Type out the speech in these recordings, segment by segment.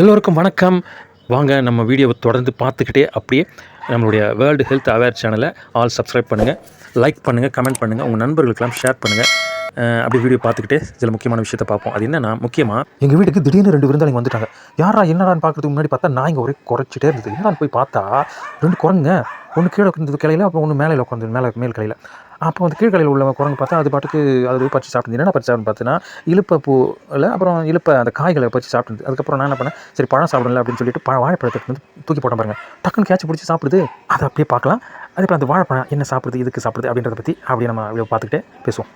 எல்லோருக்கும் வணக்கம். வாங்க நம்ம வீடியோவை தொடர்ந்து பார்த்துக்கிட்டே அப்படியே நம்மளுடைய வேர்ல்டு ஹெல்த் அவேர் சேனலை ஆல் சப்ஸ்கிரைப் பண்ணுங்கள் லைக் பண்ணுங்கள் கமெண்ட் பண்ணுங்கள் உங்கள் நண்பர்களுக்கெல்லாம் ஷேர் பண்ணுங்கள் அப்படி வீடியோ பார்த்துக்கிட்டே சில முக்கியமான விஷயத்தை பார்ப்போம். அது என்னன்னா முக்கியமாக எங்கள் வீட்டுக்கு திடீர்னு ரெண்டு விருந்தாளிங்க வந்துட்டாங்க. யாரா என்னடான்னு பார்க்கறதுக்கு முன்னாடி பார்த்தா நான் இங்கே ஒரே குறைச்சிட்டே இருந்தது. என்னடான்னு போய் பார்த்தா ரெண்டு குரங்குங்க. ஒன்று கீழே இருந்தது கிளையில் அப்புறம் ஒன்று மேலே உட்காந்து மேலே மேல் கிளையில். அப்போ வந்து கீழ்கலையில் உள்ள குரங்கு பார்த்தா அது பாட்டுக்கு அது பறித்து சாப்பிட்டு என்ன பறிச்சு சாப்பிட்டு பார்த்தீங்கன்னா இழுப்ப பூவில் அப்புறம் இழுப்ப அந்த காய்களை பறித்து சாப்பிட்டு அதுக்கப்புறம் நான் என்ன பண்ணேன் சரி பழம் சாப்பிடல அப்படின்னு சொல்லிட்டு பழ வாழைப்பழத்தை வந்து தூக்கி போட்டேன் பாருங்க. டக்குன்னு கேட்ச் பிடிச்சி சாப்பிடுது. அதை அப்படியே பார்க்கலாம். அதுக்கப்புறம் அந்த வாழைப்பழம் என்ன சாப்பிடுது இதுக்கு சாப்பிடுது அப்படின்றத பற்றி அப்படியே நம்ம பார்த்துக்கிட்டே பேசுவோம்.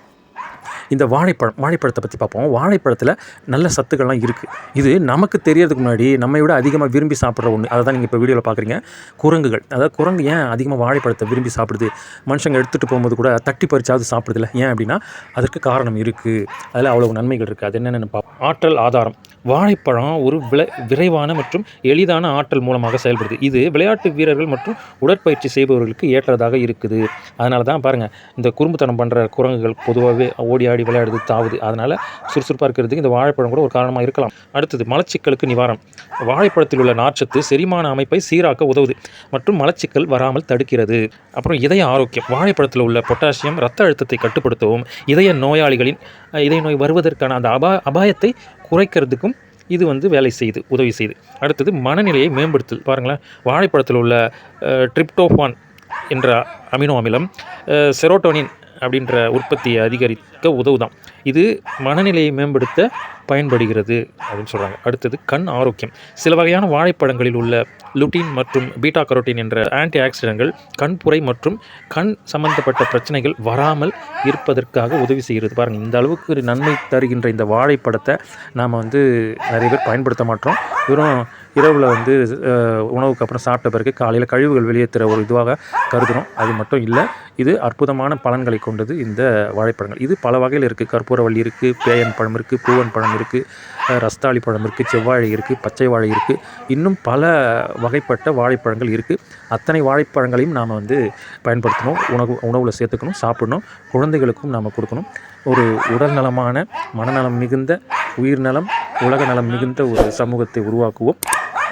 இந்த வாழைப்பழம் வாழைப்பழத்தை பற்றி பார்ப்போம். வாழைப்பழத்தில் நல்ல சத்துக்கள்லாம் இருக்குது இது நமக்கு தெரியறதுக்கு முன்னாடி நம்மை விட அதிகமாக விரும்பி சாப்பிட்ற ஒன்று அதை தான் நீங்கள் இப்போ வீடியோவில் பார்க்குறீங்க. குரங்குகள். அதாவது குரங்கு ஏன் அதிகமாக வாழைப்பழத்தை விரும்பி சாப்பிடுது? மனுஷங்க எடுத்துகிட்டு போகும்போது கூட தட்டி பறிச்சாவது சாப்பிடுதில்ல ஏன் அப்படின்னா அதற்கு காரணம் இருக்குது அதில் அவ்வளோ நன்மைகள் இருக்குது அது என்னென்னு பார்ப்போம் ஆற்றல் ஆதாரம். வாழைப்பழம் ஒரு விளை விரைவான மற்றும் எளிதான ஆற்றல் மூலமாக செயல்படுது. இது விளையாட்டு வீரர்கள் மற்றும் உடற்பயிற்சி செய்பவர்களுக்கு ஏற்றதாக இருக்குது. அதனால தான் பாருங்கள் இந்த குறும்புத்தனம் பண்ணுற குரங்குகள் பொதுவாகவே ஓடி ஆடி விளையாடுது தாவுது. அதனால் சுறுசுறுப்பாக இருக்கிறதுக்கு இந்த வாழைப்பழம் கூட ஒரு காரணமாக இருக்கலாம். அடுத்தது மலச்சிக்கலுக்கு நிவாரணம். வாழைப்பழத்தில் உள்ள நார்ச்சத்து செரிமான அமைப்பை சீராக்க உதவுது மற்றும் மலச்சிக்கல் வராமல் தடுக்கிறது. அப்புறம் இதய ஆரோக்கியம். வாழைப்பழத்தில் உள்ள பொட்டாசியம் ரத்த அழுத்தத்தை கட்டுப்படுத்தவும் இதய நோயாளிகளின் இதய நோய் வருவதற்கான அந்த அபா அபாயத்தை குறைக்கிறதுக்கும் இது வந்து வேலை செய்யுது உதவி செய்யுது அடுத்தது மனநிலையை மேம்படுத்தல் பாருங்களேன் வாழைப்பழத்தில் உள்ள ட்ரிப்டோஃபான் என்ற அமினோ அமிலம் செரோட்டோனின் அப்படின்ற உற்பத்தியை அதிகரிக்க உதவுதான். இது மனநிலையை மேம்படுத்த பயன்படுகிறது அப்படின்னு சொல்கிறாங்க அடுத்தது கண் ஆரோக்கியம். சில வகையான வாழைப்பழங்களில் உள்ள லுட்டின் மற்றும் பீட்டா கரோட்டின் என்ற ஆன்டி ஆக்சிடென்ட்கள் கண்புரை மற்றும் கண் சம்பந்தப்பட்ட பிரச்சனைகள் வராமல் இருப்பதற்காக உதவி செய்கிறது. பாருங்கள் இந்த அளவுக்கு ஒரு நன்மை தருகின்ற இந்த வாழைப்பழத்தை நாம் வந்து நிறைய பேர் பயன்படுத்த மாட்டோம். வெறும் இரவில் வந்து உணவுக்கு அப்புறம் சாப்பிட்ட பிறகு காலையில் கழிவுகள் வெளியேற்றுற ஒரு இதுவாக கருதுகிறோம் அது மட்டும் இல்லை இது அற்புதமான பலன்களை கொண்டது இந்த வாழைப்பழங்கள். இது பல வகையில் இருக்குது கற்பூரவள்ளி இருக்குது பேயன் பழம் இருக்குது பூவன் பழம் இருக்குது ரஸ்தாளி பழம் இருக்குது செவ்வாழை இருக்குது பச்சை வாழை இருக்குது இன்னும் பல வகைப்பட்ட வாழைப்பழங்கள் இருக்குது அத்தனை வாழைப்பழங்களையும் நாம் வந்து பயன்படுத்தணும் உணவு உணவில் சேர்த்துக்கணும் சாப்பிடணும். குழந்தைகளுக்கும் நாம் கொடுக்கணும். ஒரு உடல் நலமான மனநலம் மிகுந்த உயிர் நலம் உலக நலம் மிகுந்த ஒரு சமூகத்தை உருவாக்குவோம்.